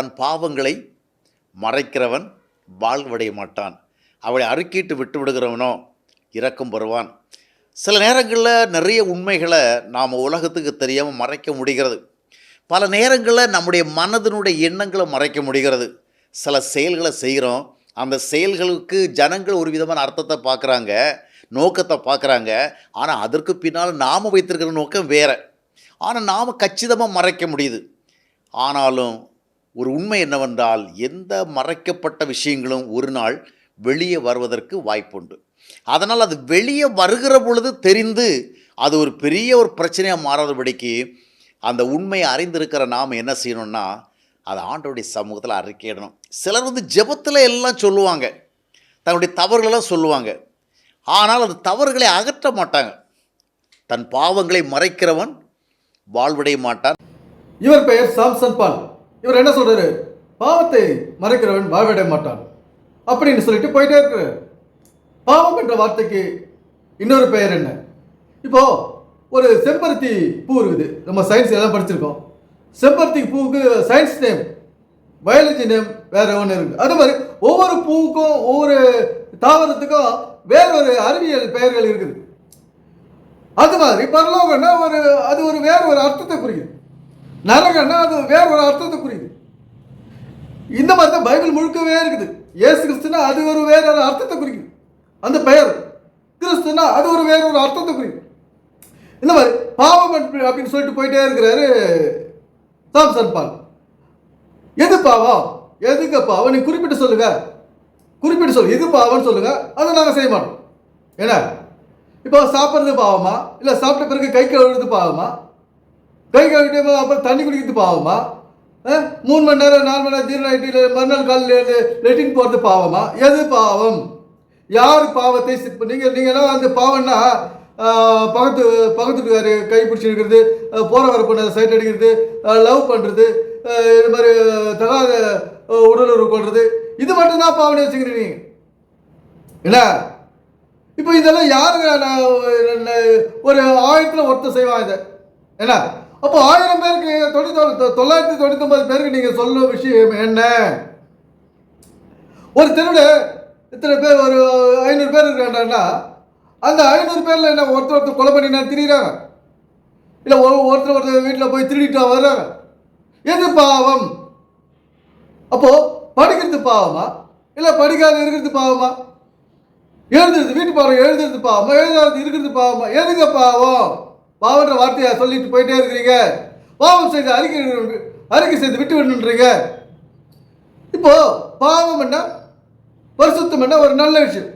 தன் பாவங்களை மறைக்கிறவன் வாழ்வடைய மாட்டான். அவளை அறுக்கிட்டு விட்டு விடுகிறவனோ இரக்கம் பெறுவான். சில நேரங்களில் நிறைய உண்மைகளை நாம் உலகத்துக்கு தெரியாமல் மறைக்க முடிகிறது. பல நேரங்களில் நம்முடைய மனதினுடைய எண்ணங்களை மறைக்க முடிகிறது. சில செயல்களை செய்கிறோம். அந்த செயல்களுக்கு ஜனங்கள் ஒரு விதமான அர்த்தத்தை பார்க்குறாங்க நோக்கத்தை பார்க்குறாங்க. ஆனால் அதற்கு பின்னால் நாம் வைத்திருக்கிற நோக்கம் வேறு. ஆனால் நாம் கச்சிதமாக மறைக்க முடியுது. ஆனாலும் ஒரு உண்மை என்னவென்றால் எந்த மறைக்கப்பட்ட விஷயங்களும் ஒரு நாள் வெளியே வருவதற்கு வாய்ப்புண்டு. அதனால் அது வெளியே வருகிற பொழுது தெரிந்து அது ஒரு பெரிய ஒரு பிரச்சனையாக மாறாதபடிக்கு அந்த உண்மையை அறிந்திருக்கிற நாம் என்ன செய்யணும்னா அதை ஆண்டோடைய சமூகத்தில் அறிக்கையிடணும். சிலர் வந்து ஜெபத்தில் எல்லாம் சொல்லுவாங்க. தன்னுடைய தவறுகளெல்லாம் சொல்லுவாங்க. ஆனால் அந்த தவறுகளை அகற்ற மாட்டாங்க. தன் பாவங்களை மறைக்கிறவன் வாழ்வடைய மாட்டான். இவர் பெயர் சாம்சன் பால். இவர் என்ன சொல்றாரு? பாவத்தை மறைக்கிறவன் வாழ்விட மாட்டான். அப்படின்னு சொல்லிட்டு போயிட்டே இருக்கிறார் பாவம் என்ற வார்த்தைக்கு இன்னொரு பெயர் என்ன? இப்போ ஒரு செம்பருத்தி பூ இருக்குது. நம்ம சயின்ஸ் எல்லாம் படிச்சிருக்கோம். செம்பருத்தி பூவுக்கு சயின்ஸ் நேம் பயாலஜி நேம் வேற ஒன்று இருக்கு. அது மாதிரி ஒவ்வொரு பூவுக்கும் ஒவ்வொரு தாவரத்துக்கும் வேற ஒரு அறிவியல் பெயர்கள் இருக்குது. அது மாதிரி பரலோகம்னா ஒரு அது ஒரு வேற ஒரு அர்த்தத்தை குறிக்குது நரகன்னா அது வேற ஒரு அர்த்தத்தை குறிக்குது இந்த மாதிரி தான் பைபிள் முழுக்கவே இருக்குது. ஏசு கிறிஸ்துனா அது ஒரு வேற ஒரு அர்த்தத்தை குறிக்குது அந்த பெயர் கிறிஸ்துனா அது ஒரு வேற ஒரு அர்த்தத்தை குறிக்குது இந்த மாதிரி பாவம் அப்படின்னு சொல்லிட்டு போயிட்டே இருக்கிறாரு சாம்சன் பால். எது பாவம்? எதுக்கு பாவம்? நீ குறிப்பிட்டு சொல்லுங்க. குறிப்பிட்டு சொல்லு. எது பாவம்னு சொல்லுங்க. அதை நாங்கள் செய்ய மாட்டோம். என்ன இப்போ சாப்பிட்றது பாவமா? இல்லை சாப்பிட்ட பிறகு கை கழுவுறது பாவமா? கை கழுவிட்டு அப்புறம் தண்ணி குடிக்கிறது பாவமா? மூணு மணி நேரம் நாலு மணி நேரம் ஜீரணம் ஆகிட்டு மறுநாள் காலையில் லெட்டின் போகிறது பாவமா? எது பாவம்? யார் பாவத்தை நீங்கள் நீங்கள்லாம் அந்த பாவம்னா பகத்து பக்கத்து கை பிடிச்சி இருக்கிறது போகிற வர பண்ண சைட் அடிக்கிறது லவ் பண்ணுறது இது மாதிரி தகாத உடலுறவு கொள்வது இது மட்டும்தான் பாவனை வச்சுக்கிறீங்க நீங்கள் என்ன? இப்போ இதெல்லாம் யாரு நான் ஒரு ஆயிரத்தில் ஒருத்தர் செய்வான் இதை. என்ன? அப்போ ஆயிரம் பேருக்கு தொண்ணூத்தி தொள்ளாயிரத்தி தொண்ணூத்தி பேருக்கு நீங்கள் சொல்ல விஷயம் என்ன? ஒரு தெருவில் இத்தனை பேர் ஒரு ஐநூறு பேர் இருக்காங்கன்னா அந்த ஐநூறு பேரில் என்ன ஒருத்தர் ஒருத்தர் கொலை பண்ணி நான் திரியிறாங்க? இல்லை ஒருத்தர் ஒருத்தர் வீட்டில் போய் திருடிட்டு வர்றாங்க? எது பாவம்? அப்போ படிக்கிறது பாவமா? இல்லை படிக்காத இருக்கிறது பாவமா? எழுதுறது வீட்டு பாடம் எழுதுறது பாவமா? எழுதாதது இருக்கிறது பாவமா? எதுங்க பாவம்? பாவன்ற வார்த்தையை சொல்லிட்டு போயிட்டே இருக்கிறீங்க. பாவம் செய்து அறிக்கை அறிக்கை செய்து விட்டு விடணுன்றீங்க இப்போ பாவம் என்ன? பரிசுத்தம் என்ன? ஒரு நல்ல விஷயம்.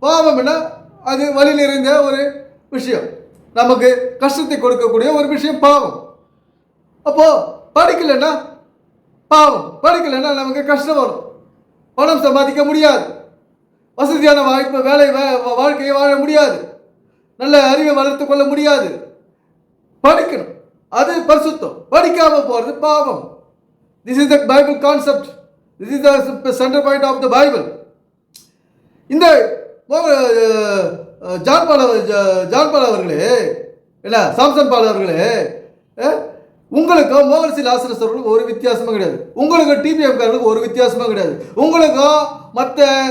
பாவம் என்ன? அது வழி நிறைந்த ஒரு விஷயம். நமக்கு கஷ்டத்தை கொடுக்கக்கூடிய ஒரு விஷயம் பாவம். அப்போ படிக்கலைன்னா பாவம். படிக்கலைன்னா நமக்கு கஷ்டம் வரும். பணம் சம்பாதிக்க முடியாது. வசதியான வாய்ப்பு வேலை வா- வாழ்க்கையை வாழ முடியாது. நல்ல அறிவை வளர்த்து கொள்ள முடியாது. படிக்கணும். அது பரிசுத்தம். படிக்காம போகிறது பாவம். This is the Bible concept this is the centre point of the Bible இந்த மோ- அஹ், ஜான் ஜான் அவர்களே என்ன சாம்சன் பால் அவர்களே உங்களுக்கும் மோகன்சி லாசரஸ் ஒரு வித்தியாசமும் கிடையாது. உங்களுக்கும் டிபிஎம்காரர்களுக்கு ஒரு வித்தியாசமும் கிடையாது. உங்களுக்கும் மற்ற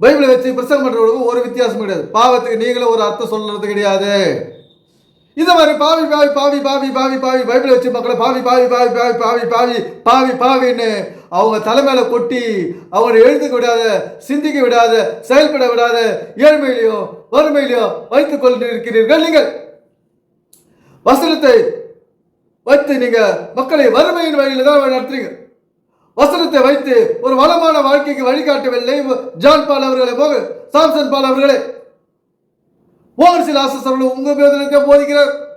பைபிளை வச்சு பிரசங்கம் பண்ணுறவங்களுக்கும் ஒரு வித்தியாசமும் கிடையாது. பாவத்துக்கு நீங்களும் ஒரு அர்த்தம் சொல்கிறது கிடையாது. இதை மாதிரி பாவி பாவி பாவி பாவி பாவி பாவி பைபிள் வச்சு மக்களை பாவி பாவி பாவி பாவி பாவி பாவி பாவி பாவின்னு அவங்க தலைமையில கொட்டி அவங்களை எழுதுக்க விடாத சிந்திக்க விடாத செயல்பட விடாத ஏழ்மையிலையோ வறுமையிலையோ வைத்துக் கொண்டு இருக்கிறீர்கள் நீங்கள் வசனத்தை வைத்து நீங்க மக்களை வறுமையின் வழியில் தான் நடத்துறீங்க வசனத்தை வைத்து ஒரு வளமான வாழ்க்கைக்கு வழிகாட்டவில்லை ஜான் பால் அவர்களே போக சாம்சன் பால் அவர்களே மோகன் சில ஆசர்கள் உங்க இருக்க போதிக்கிறார்.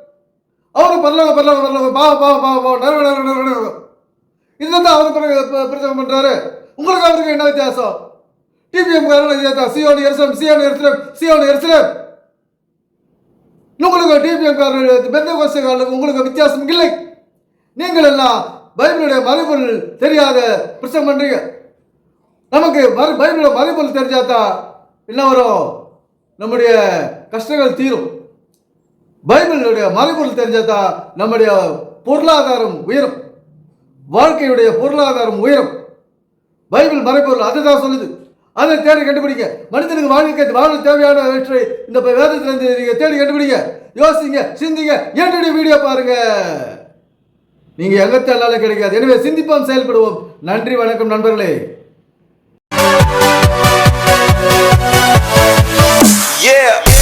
அவரு பரலோக பரலோக பரலோக பாவ பாவ பாவ பாவ நரவ நரவ நரவ நரவ இதுதான் தான் அவரு பிறகு ப- பண்றாரு. உங்களுக்கு அவருக்கு என்ன வித்தியாசம்? டிபிஎம் காரன் சியோன் எருசலம் சியோன் எருசலம் சியோன் எருசலம். உங்களுக்கு டிபிஎம் காரர்கள் பெந்த கோஷக்காரர்களுக்கு உங்களுக்கு வித்தியாசம் இல்லை. நீங்கள் எல்லாம் பைபிளுடைய மறுபொருள் தெரியாத பிரச்சனை பண்றீங்க. நமக்கு மறு பைபிளோட மறுபொருள் தெரிஞ்சாதான் என்ன வரும்? நம்முடைய கஷ்டங்கள் தீரும். பைபிளுடைய மறைபொருள் தெரிஞ்சாதான் நம்முடைய பொருளாதாரம் உயரும். வாழ்க்கையுடைய பொருளாதாரம் உயரும். பைபிள் மறைபொருள் அதை தான் சொல்லுது. அதை தேடி கண்டுபிடிங்க. மனிதனுக்கு வாழ்க்கை வாழ தேவையானவற்றை இந்த வேதத்திலிருந்து நீங்கள் தேடி கண்டுபிடிங்க. யோசிங்க சிந்திங்க. என்னுடைய வீடியோ பாருங்க. நீங்க எங்க தேடினாலும் கிடைக்காது. எனவே சிந்திப்போம் செயல்படுவோம். நன்றி வணக்கம் நண்பர்களே. Yeah.